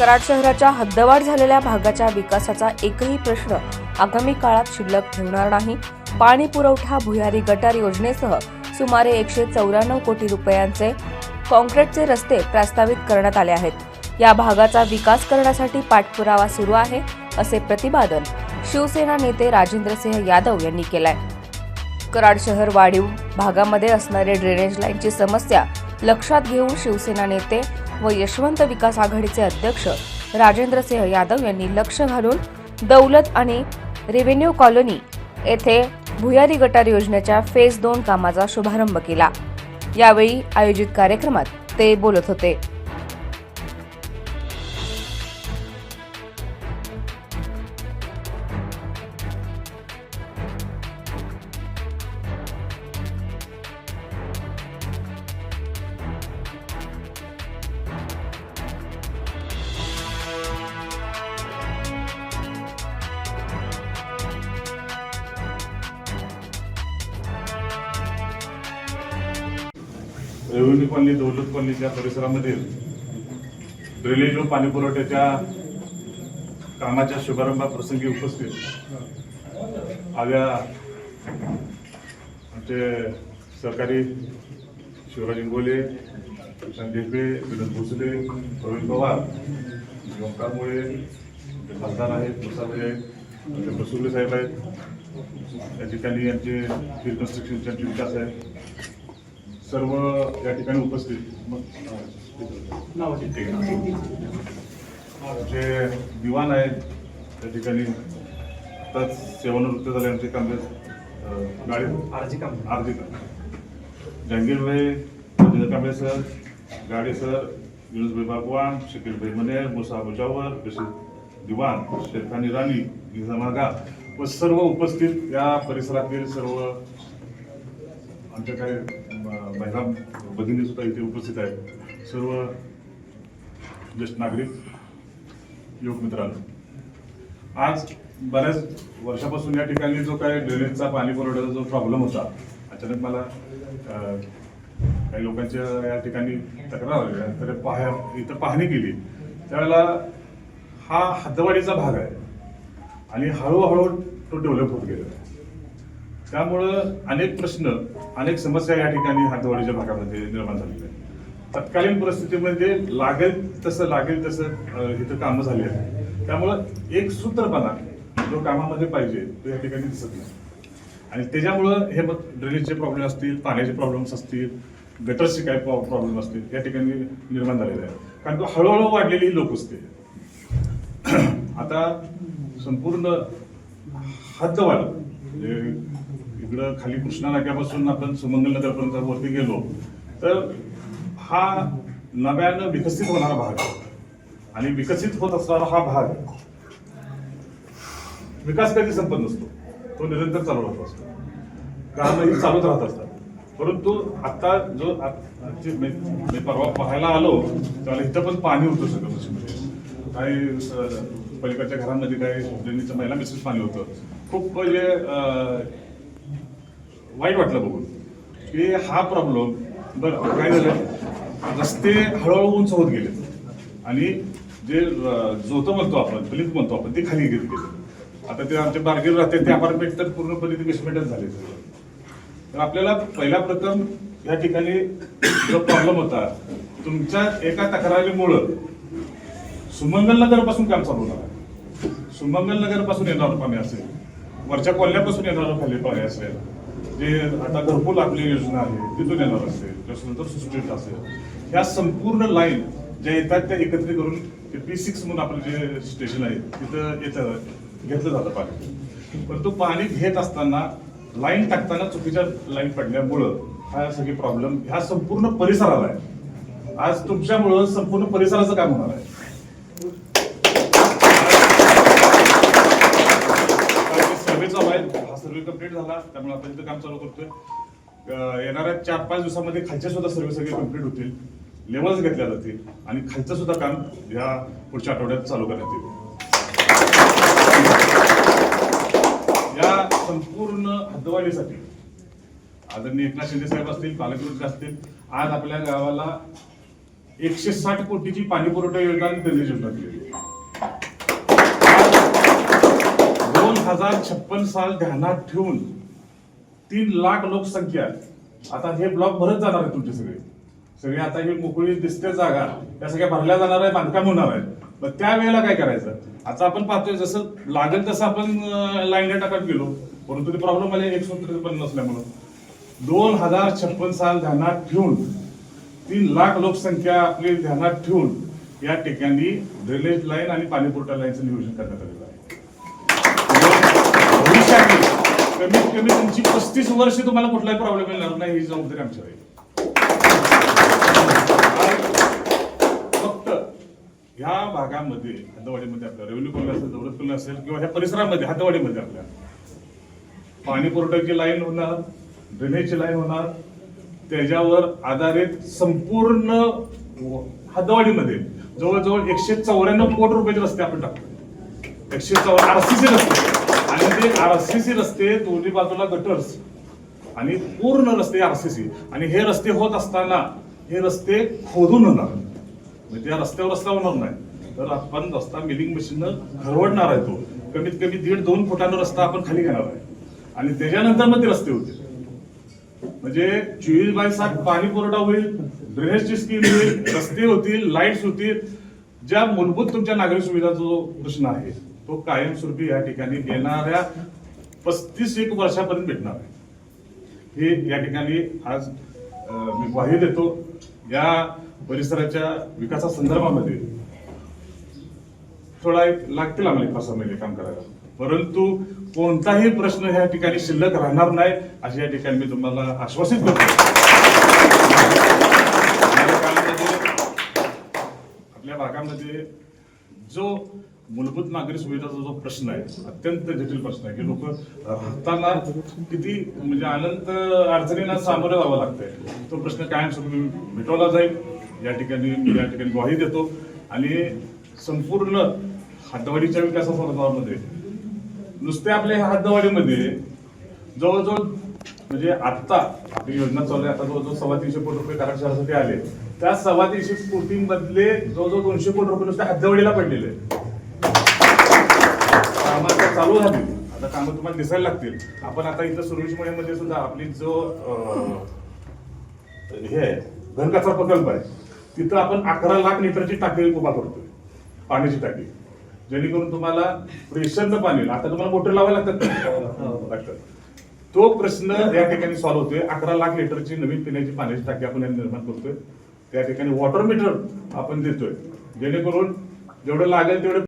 कराड शहराच्या हद्दवाढ झालेल्या भागाच्या विकासाचा एकही प्रश्न आगामी काळात शिल्लक ठेवणार नाही. पाणी पुरवठा भुयारी गटार योजनेसह सुमारे एकशे चौऱ्याण्णव कोटी रुपयांचे कॉन्क्रीटचे रस्ते प्रस्तावित करण्यात आले आहेत. या भागाचा विकास करण्यासाठी पाठपुरावा सुरू आहे असे प्रतिपादन शिवसेना नेते राजेंद्र सिंह यादव यांनी केलंय. कराड शहर वाढीव भागामध्ये असणारे ड्रेनेज लाईनची समस्या लक्षात घेऊन शिवसेना नेते व यशवंत विकास आघाडीचे अध्यक्ष राजेंद्रसिंह यादव यांनी लक्ष घालून दौलत आणि रेव्हेन्यू कॉलनी येथे भुयारी गटार योजनेच्या फेज दोन कामाचा शुभारंभ केला. यावेळी आयोजित कार्यक्रमात ते बोलत होते. रेव्हेन्यू कॉलनी दौलत कॉलनीच्या परिसरामधील ड्रेनेज व पाणी पुरवठ्याच्या कामाच्या शुभारंभाप्रसंगी उपस्थित आव्या आमचे सहकारी शिवराज इंगोले संदीपे विनोद भोसले प्रवीण पवार ओंकार मुळे खासदार आहेत मुसाफे आहेत आमचे बसुले साहेब आहेत. त्या ठिकाणी यांचे फिल कन्स्ट्रक्शनचे विकास आहेत. सर्व या ठिकाणी उपस्थित. आहे. आमचे दिवाण आहेत त्या ठिकाणी आताच सेवानिवृत्त झाले आमचे अं, गाडी. आरजी काम आरती जहांगीरभाई राजेंद्र कांबळे सर गाडे सर युनुसभाई बागवान शकीलभाई मनेर मुसा मुजावर बशीर दिवान शेरखान इराणी निजामागा व सर्व उपस्थित या परिसरातील सर्व आमच्या काही महिला भगिनी सुद्धा इथे उपस्थित आहेत. सर्व ज्येष्ठ नागरिक युवक मित्रांनो आज बऱ्याच वर्षापासून या ठिकाणी जो काही ड्रेनेजचा पाणी पुरवठ्याचा जो प्रॉब्लेम होता अचानक मला काही लोकांच्या या ठिकाणी तक्रार आल्या. तर पाहा इथं पाहणी केली. त्यावेळेला हा हद्दवाडीचा भाग आहे. आणि हळूहळू तो डेव्हलप होत गेलेला आहे त्यामुळं अनेक प्रश्न अनेक समस्या या ठिकाणी हातवाडीच्या भागामध्ये निर्माण झालेल्या आहेत. तत्कालीन परिस्थितीमध्ये लागेल तसं लागेल तसं इथं कामं झाली आहेत. त्यामुळं एक सूत्रपणा जो कामामध्ये पाहिजे तो या ठिकाणी दिसत नाही. आणि त्याच्यामुळं हे मग ड्रेनेजचे प्रॉब्लेम असतील पाण्याचे प्रॉब्लेम्स असतील गटरचे काय प्रॉब्लेम असतील या ठिकाणी निर्माण झालेले आहेत. कारण तो हळूहळू वाढलेली ही असते. आता संपूर्ण हद्दवाढ म्हणजे इकडं खाली कृष्णा नाक्यापासून आपण सुमंगल नगरपर्यंत वरती गेलो तर हा नव्यानं विकसित होणारा भाग आणि विकसित होत असणारा हा भाग विकास कधी संपत नसतो. तो निरंतर चालू राहत असतो. कारण ही चालूच राहत असतात. परंतु आता जो मी परवा पाहायला आलो त्यावेळेला इथं पण पाणी होतं सगळं मशीनमध्ये काही पलीकडच्या घरांमध्ये काही महिला मिसेस पाणी होतं. खूप म्हणजे वाईट वाटलं बघून. की हा प्रॉब्लेम बरं काय झालं? रस्ते हळूहळू उंच होत गेले. आणि जे जोतं म्हणतो आपण फलित म्हणतो आपण ते खाली गेले. आता ते आमचे बार्गेन राहते ते अपार्टमेंट तर पूर्णपणे ते बेसमेंटच झाले. तर आपल्याला पहिला प्रथम या ठिकाणी जो प्रॉब्लेम होता तुमच्या एका तक्रारीमुळं सुमंगल नगरपासून काम चालू होणार. सुमंगल नगरपासून येणार येणारं पाणी असेल. वरच्या कोल्ह्यापासून येणारं खाली पाणी असेल. जे आता घरकुल आपली योजना आहे तिथून येणार असेल त्याच्यानंतर सुस्ट्रीट असेल. ह्या संपूर्ण लाईन ज्या येतात त्या एकत्रित करून ते पी सिक्स म्हणून आपलं जे स्टेशन आहे तिथं येतं घेतलं जातं पाणी. परंतु पाणी घेत असताना लाईन टाकताना चुकीच्या लाईन पडल्यामुळं हा सगळी प्रॉब्लेम ह्या संपूर्ण परिसराला आहे. आज तुमच्यामुळं संपूर्ण परिसराचं काम होणार आहे सर्वे चालू आहे हा सर्वे कंप्लीट झाला त्यामुळे आपण इथं काम चालू करतोय. येणाऱ्या चार पाच दिवसामध्ये खालच्या सुद्धा सर्वे सगळे कंप्लीट होतील लेवल्स घेतल्या जातील आणि खालचं सुद्धा काम या पुढच्या आठवड्यात चालू करण्यात येईल. या संपूर्ण हद्दवाढीसाठी आदरणीय एकनाथ शिंदे साहेब असतील पालकमंत्री असतील आज आपल्या गावाला एकशे साठ कोटीची पाणी पुरवठा योजना त्यांनी जिल्ह्यात केली हजार छप्पन साल ध्यानात ठेवून तीन लाख लोकसंख्या. आता हे ब्लॉक भरत जाणार आहे तुमचे सगळे. सगळे आता ही मोकळी दिसते जागा. त्या सगळ्या भरल्या जाणार आहे बांधकाम होणार आहे मग त्या वेळेला काय करायचं? आता आपण पाहतोय जसं लागेल तसं आपण लाईन टाकत गेलो परंतु ते प्रॉब्लेम आले एक सूत्र पण नसल्यामुळं. दोन हजार छप्पन साल ध्यानात ठेवून तीन लाख लोकसंख्या आपली ध्यानात ठेवून या ठिकाणी ड्रेनेज लाईन आणि पाणीपुरवठा लाईनचं नियोजन करण्यात आलेलं आहे. कमीत कमी तुमची पस्तीस वर्ष तुम्हाला कुठलाही प्रॉब्लेम येणार नाही ही जबाबदारी आमची फक्त ह्या भागामध्ये हातवाडीमध्ये आपल्या रेव्हेन्यू कॉलनी असेल दौलत कॉलनी असेल किंवा ह्या परिसरामध्ये हातवाडीमध्ये आपल्या पाणी पुरवठ्याची लाईन होणार ड्रेनेजची लाईन होणार त्याच्यावर आधारित संपूर्ण हातवाडीमध्ये जवळजवळ एकशे चौऱ्याण्णव कोटी रुपयाचे रस्ते आपण टाकतो एकशे चौऱ्या आरसीचे रस्ते. आणि ते आरसीसी रस्ते दोन्ही बाजूला गटर्स आणि पूर्ण रस्ते आरसीसी आणि हे रस्ते होत असताना हे रस्ते खोदून होणार. म्हणजे त्या रस्त्यावर रस्ता होणार नाही. तर आपण रस्ता मिलिंग मशीननं घरवडणार आहे तो. कमीत कमी दीड दोन फुटानं रस्ता आपण खाली घेणार आहे. आणि त्याच्यानंतर मग ते रस्ते होते म्हणजे चोवीस बाय सात पाणी पुरवठा होईल ड्रेनेजची स्कीम होईल रस्ते होतील लाईट्स होतील. ज्या मूलभूत तुमच्या नागरिक सुविधाचा जो प्रश्न आहे तो कायमस्वरूपी या ठिकाणी येणाऱ्या पस्तीस एक वर्षापर्यंत भेटणार आहे. हे या ठिकाणी आज मी ग्वाही देतो. या परिसराच्या विकासासंदर्भामध्ये थोडा एक लागतील आम्हाला एक पाच सहा महिने काम करायला. परंतु कोणताही प्रश्न ह्या ठिकाणी शिल्लक राहणार नाही अशी या ठिकाणी मी तुम्हाला आश्वासित करतो. आपल्या भागामध्ये जो मूलभूत नागरी सुविधाचा जो प्रश्न आहे अत्यंत जटिल प्रश्न आहे की लोक राहताना किती म्हणजे अनंत अडचणींना सामोरं जावं लागतंय. तो प्रश्न कायमस्वरूपी मिटवला जाईल. या ठिकाणी मी या ठिकाणी ग्वाही देतो. आणि संपूर्ण हद्दवाडीच्या विकासासंदर्भामध्ये नुसते आपल्या ह्या हद्दवाडीमध्ये जवळजवळ म्हणजे आत्ता आपली योजना चालू आहे. आता जवळजवळ सव्वा तीनशे कोटी रुपये कराड शहरासाठी आले. त्या सव्वा तीनशे कोटींमधले जवळजवळ दोनशे कोटी रुपये नुसते हद्दवाडीला पडलेले आहेत. कामं आता चालू झाली आता कामं तुम्हाला दिसायला लागतील. आपण आता इथं सुरविशमुळेमध्ये सुद्धा आपली जो अं, हे आहे घनकचरा प्रकल्प आहे तिथं आपण अकरा लाख लिटरची टाकी उभा करतोय पाण्याची टाकी. जेणेकरून तुम्हाला प्रेशरचं पाणी आता तुम्हाला मोटर लावायला लागतात लागतात. तो प्रश्न या ठिकाणी सॉल्व्ह होतोय. अकरा लाख लिटरची नवीन पिण्याची पाण्याची टाकी आपण निर्माण करतोय. त्या ठिकाणी वॉटर मीटर आपण देतोय. जेणेकरून जेवढं लागेल तेवढं